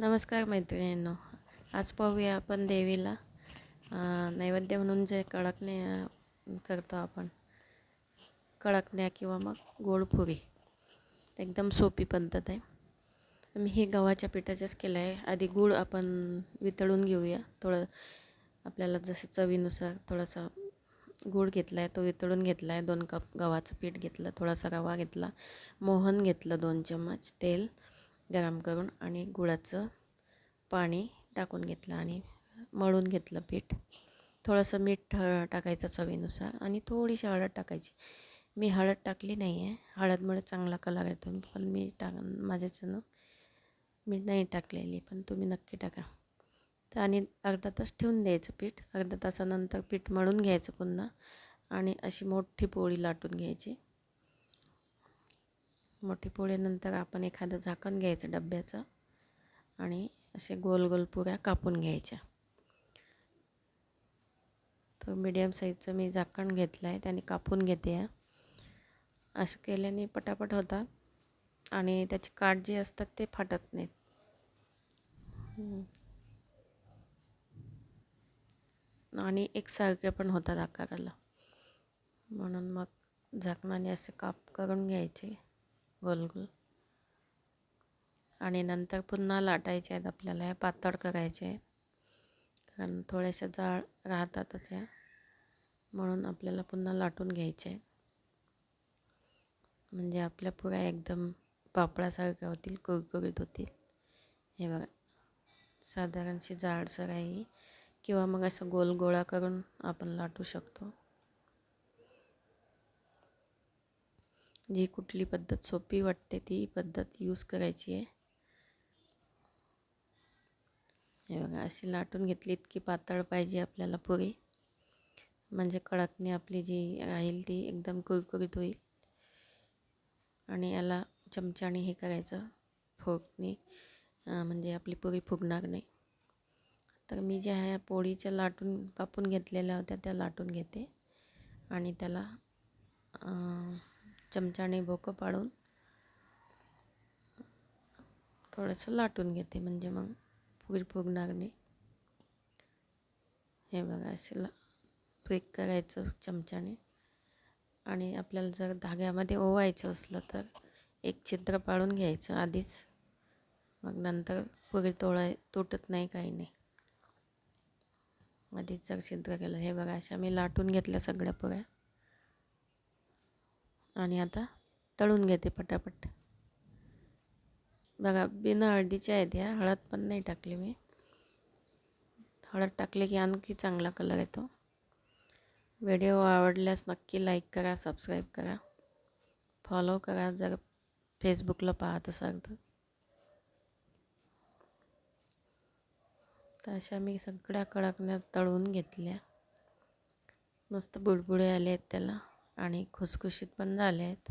नमस्कार मैत्रिणींनो आज पाहूया आपण देवीला नैवेद्य म्हणून जे कडकण्या करतो आपण कडकण्या किंवा मग गोडपुरी एकदम सोपी पद्धत आहे. मी हे गव्हाच्या पिठाच्याच केलं आहे. आधी गूळ आपण वितळून घेऊया. थोडं आपल्याला जसं चवीनुसार थोडासा गूळ घेतला आहे तो वितळून घेतला आहे दोन कप गव्हाचं पीठ घेतलं थोडासा रवा घेतला मोहन घेतलं दोन चम्मच तेल. गरम करून आणि गुळाचं पाणी टाकून घेतलं आणि मळून घेतलं पीठ. थोडंसं मीठ टाकायचं चवीनुसार आणि थोडीशी हळद टाकायची. मी हळद टाकली नाही आहे हळदमुळे चांगला कलर येतो पण मी टाक माझ्याच्यानं मी नाही टाकलेली पण तुम्ही नक्की टाका. तर आणि अर्धा तास ठेवून द्यायचं पीठ. अर्धा तासानंतर पीठ मळून घ्यायचं पुन्हा आणि अशी मोठी पोळी लाटून घ्यायची. मोठी पोळीनंतर आपण एखादं झाकण घ्यायचं डब्याचं आणि असे गोल गोल पुऱ्या कापून घ्यायच्या. तर मीडियम साईजचं मी झाकण घेतलं आहे त्याने कापून घेते. आहे असं केल्याने पटापट होतात आणि त्याची काठ जे असतात ते फाटत नाहीत. आणि एकसारखे पण होतात आकाराला. म्हणून मग झाकणाने असे काप करून घ्यायचे. गोल गोल आणि नंतर पुन्हा लाटायचे आहेत आपल्याला हे पातळ करायचे आहे कारण थोड्याशा जाळ राहतातच या. म्हणून आपल्याला पुन्हा लाटून घ्यायचे आहे म्हणजे आपल्या पुऱ्या एकदम पापडासारख्या होतील कुरकुरीत होतील. हे बघा. साधारणशी जाडसर आहे किंवा मग असं गोल गोळा करून आपण लाटू शकतो. जी कुठली पद्धत सोपी वाटते ती पद्धत यूज करायची आहे. हे बघा अशी लाटून घेतली इतकी पातळ पाहिजे आपल्याला पुरी. म्हणजे कडकणी आपली जी राहील ती एकदम कुरकुरीत होईल. आणि याला चमच्याने हे करायचं. फोडणी म्हणजे आपली पुरी फुगणार नाही. तर मी ज्या ह्या पोळीच्या लाटून कापून घेतलेल्या होत्या त्या लाटून घेते. आणि त्याला चमच्याने भोकं पाडून थोडंसं लाटून घेते म्हणजे मग पुरी फुगणार नाही हे बघा असे ला फ्रिक करायचं चमच्याने. आणि आपल्याला जर धाग्यामध्ये ओवायचं असलं तर एक छिद्र पाडून घ्यायचं आधीच. मग नंतर पुरी तोडाय तुटत नाही काही नाही. आधीच जर छिद्र केलं हे बघा अशा मी लाटून घेतल्या सगळ्या पुऱ्या. आणि आता तळून घेते पटापट. बघा बिना हळदीच्या आहेत या. हळद पण नाही टाकली मी. हळद टाकले की आणखी चांगला कलर येतो. व्हिडिओ आवडल्यास नक्की लाईक करा सबस्क्राईब करा. फॉलो करा. जर फेसबुकला पाहत असाल तर. तर अशा मी सगळ्या कडकण्यात तळून घेतल्या. मस्त बुडबुडे आले आहेत त्याला. आणि खुसखुशीत पण झाले आहेत